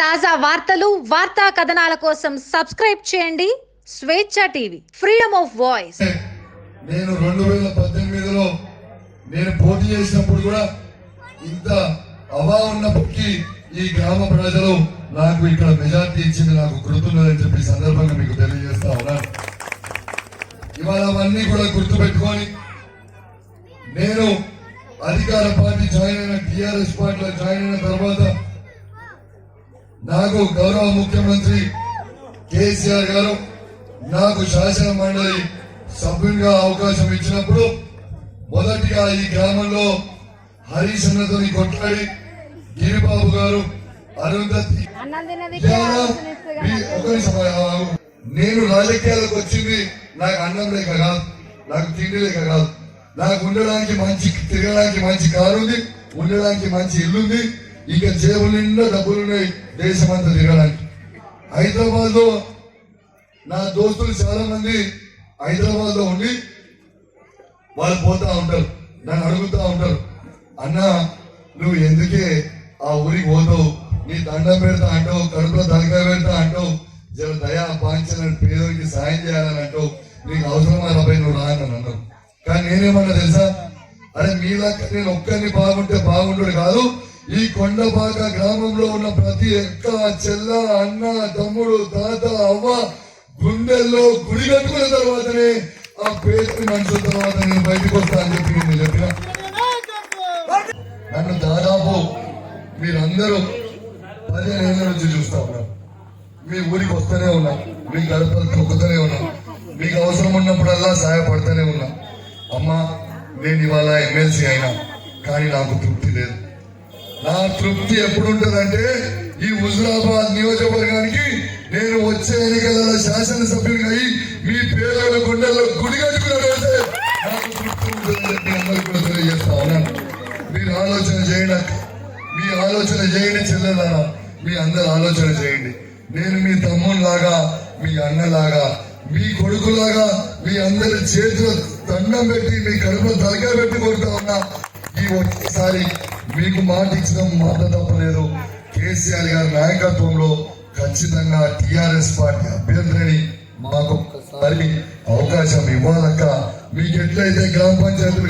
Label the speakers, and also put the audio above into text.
Speaker 1: తాజా వార్తలు వార్తా కథనాల కోసం సబ్స్క్రైబ్ చేయండి. స్వేచ్ఛ టీవీ ఫ్రీడమ్ ఆఫ్ వాయిస్.
Speaker 2: నేను రెండు వేల పద్దెనిమిదిలో నేను పోటీ చేసినప్పుడు కూడా ఇంత అవా ఉన్నప్పటికీ ఈ గ్రామ ప్రజలు నాకు ఇక్కడ మెజార్టీ ఇచ్చింది నాకు గుర్తున్నదని చెప్పి సందర్భంగా మీకు తెలియజేస్తా ఉన్నాను. ఇవాళ అవన్నీ కూడా గుర్తుపెట్టుకొని నేను అధికార పార్టీ జాయిన్ అయిన టిఆర్ఎస్ పార్టీలో జాయిన్ అయిన తర్వాత నాకు గౌరవ ముఖ్యమంత్రి కేసీఆర్ గారు నాకు శాసన మండలి సభ్యునిగా అవకాశం ఇచ్చినప్పుడు మొదటిగా ఈ గ్రామంలో హరీష్ కొట్లాడి గిరిబాబు గారు అరుంధతి. నేను రాజకీయాలకు వచ్చింది నాకు అన్నం లేక కాదు నాకు తిండి లేక కాదు. నాకు ఉండడానికి మంచి తిరగడానికి మంచి కారు ఉంది ఉండడానికి మంచి ఇల్లు ఉంది ఇక జేబు నిండా డబ్బులు ఉన్నాయి అంతా తిరగడానికి. హైదరాబాద్లో నా దోస్తులు చాలా మంది హైదరాబాద్లో ఉండి వాళ్ళు పోతా ఉంటారు నన్ను అడుగుతా ఉంటారు. అన్న నువ్వు ఎందుకే ఆ ఊరికి పోతావు? నీ దండం పెడతా అంటావు కడుపులో తలకాయ పెడతా అంటావు. జర దయా పాంచన పేదోడికి సాయం చేయాలని అంటావు. నీకు అవసరమా రాబోయే నువ్వు రా అని అన్నావు కానీ నేనేమన్నా తెలుసా? అరే మీలాగా నేను ఒక్కరిని బాగుంటే బాగుండు కాదు ఈ కొండపాక గ్రామంలో ఉన్న ప్రతి ఎక్క చెల్ల అన్న తమ్ముడు తాత అవ్వ గుండెల్లో గుడి కట్టుకున్న తర్వాతనే ఆ పేరు మనుషుల తర్వాత నేను బయటకు వస్తా అని చెప్పి నేను చెప్పిన. నన్ను దాదాపు మీరందరూ పదిహేను ఏళ్ళ నుంచి చూస్తా ఉన్నారు. మీ ఊరికి వస్తూనే ఉన్నా మీ గడపలు తొక్కుతూనే ఉన్నా మీకు అవసరం ఉన్నప్పుడల్లా సహాయపడుతూనే ఉన్నా. అమ్మా నేను ఇవాళ ఎమ్మెల్సీ అయినా కానీ నాకు తృప్తి లేదు. నా తృప్తి ఎప్పుడుంటుందంటే ఈ హుజురాబాద్ నియోజకవర్గానికి నేను వచ్చే ఎన్నికలలో శాసనసభ్యుడిగా అయి మీ పేదల గుండెల్లో గుడి కట్టుకున్నట్లయితే నాకు తృప్తి ఉంటుందని కూడా తెలియజేస్తా ఉన్నాను. మీరు ఆలోచన చేయండి మీ ఆలోచన చేయండి చెల్లెలారా. మీ అందరు ఆలోచన చేయండి. నేను మీ తమ్ముళ్ళలాగా మీ అన్నలాగా మీ కొడుకులాగా మీ అందరి చేతిలో దండం పెట్టి మీ కడుపులో తలకాయ పెట్టి కొడుతా ఉన్నా ఈ ఒక్కసారి మీకు మాట ఇచ్చిన మాట తప్పలేదు కేసీఆర్ గారి నాయకత్వంలో ఖచ్చితంగా టిఆర్ఎస్ పార్టీ అభ్యర్థిని మాకు ఒక్కసారి అవకాశం ఇవ్వాలక్క. మీకు ఎట్లయితే గ్రామ పంచాయతీలు